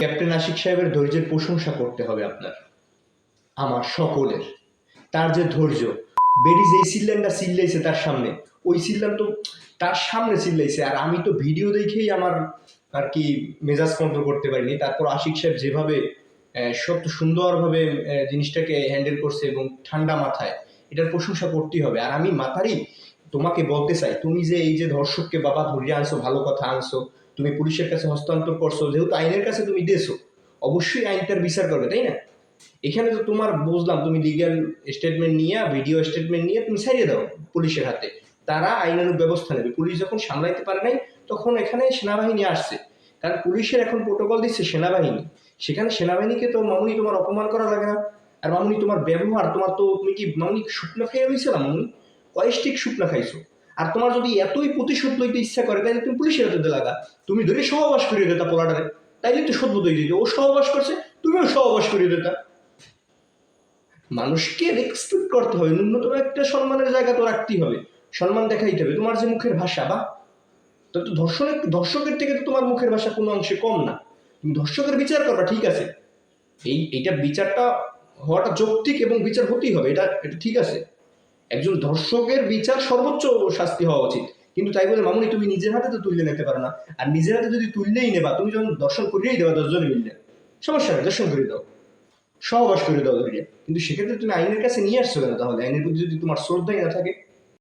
Captain Ashiq সাহেবের ধৈর্যের প্রশংসা করতে হবে আপনার। আমার সকলের। তার যে ধৈর্য বেরি যেই সিল্লানটা চিল্লাইছে তার সামনে। ওই সিল্লান তো তার সামনে চিল্লাইছে আর আমি তো ভিডিও দেখেই আমার আর কি মেজাজ কন্ট্রোল করতে পারিনি। তারপর আশিক সাহেব যেভাবে সত্য সুন্দরভাবে জিনিসটাকে হ্যান্ডেল করছে এবং ঠান্ডা মাথায়, এটার প্রশংসা করতেই হবে। আর আমি মাথারই তোমাকে বলতে চাই, তুমি যে এই যে ধর্ষককে বাবা ধরিয়ে আনছো, ভালো কথা আনছো, তুমি পুলিশের কাছে হস্তান্তর করছ, যেহেতু আইনের কাছে তুমি দিয়েছ, অবশ্যই আইনটার বিচার করবে, তাই না? এখানে তো তোমার বুঝলাম, তুমি লিগ্যাল স্টেটমেন্ট নিয়ে ভিডিও স্টেটমেন্ট নিয়ে তুমি ছাড়িয়ে দাও পুলিশের হাতে। তারা আইনানুগ ব্যবস্থা নেবে। পুলিশ যখন সামলাইতে পারে নাই, তখন এখানে সেনাবাহিনী আসছে। কারণ পুলিশের এখন প্রোটোকল দিচ্ছে সেনাবাহিনী। সেখানে সেনাবাহিনীকে তো মামুনি তোমার অপমান করা লাগে না। আর মামুনি তোমার ব্যবহার, তোমার তো তুমি কি মামুনি শুকনো খাইয়ে হয়েছিলাম মামুনি? কয় স্টিক শুকনো খাইছো। আর তোমার যদি এতই প্রতিশোধ লইতে ইচ্ছা করে তাহলে তুমি পুলিশের হাতে লাগা তুমি ধরে সহবাস করিয়ে দেতা পোলাটারে। তাইলে তো হয়ে যেত ও সহবাস করছে, তুমিও সহবাস করিয়ে দিতা। মানুষকে রেসপেক্ট করতে হবে। ন্যূনতম একটা সম্মানের জায়গা তো রাখতেই হবে। সম্মান দেখাইতে হবে। তোমার যে মুখের ভাষা, বা? তো ধর্ষণের ধর্ষকের থেকে তো তোমার মুখের ভাষা কোনো অংশে কম না। তুমি ধর্ষকের বিচার করবা, ঠিক আছে। এই, এইটা বিচারটা হওয়াটা যৌক্তিক এবং বিচার হতেই হবে। এটা এটা ঠিক আছে। একজন ধর্ষকের বিচার সর্বোচ্চ শাস্তি হওয়া উচিত। কিন্তু তাই বলে, মামুনি, তুমি নিজের হাতে তো তুললে নিতে পারো না। আর নিজের হাতে যদি তুললেই নেবা, তুমি যখন দর্শন করিয়েই দেবা, দশজনে মিললে। সমস্যা নেই, দর্শন করে দাও। সহবাস করে দাও কিন্তু সেক্ষেত্রে তুমি আইনের কাছে নিয়ে আসছো কেন তাহলে? আইনের প্রতি যদি তোমার শ্রদ্ধাই না থাকে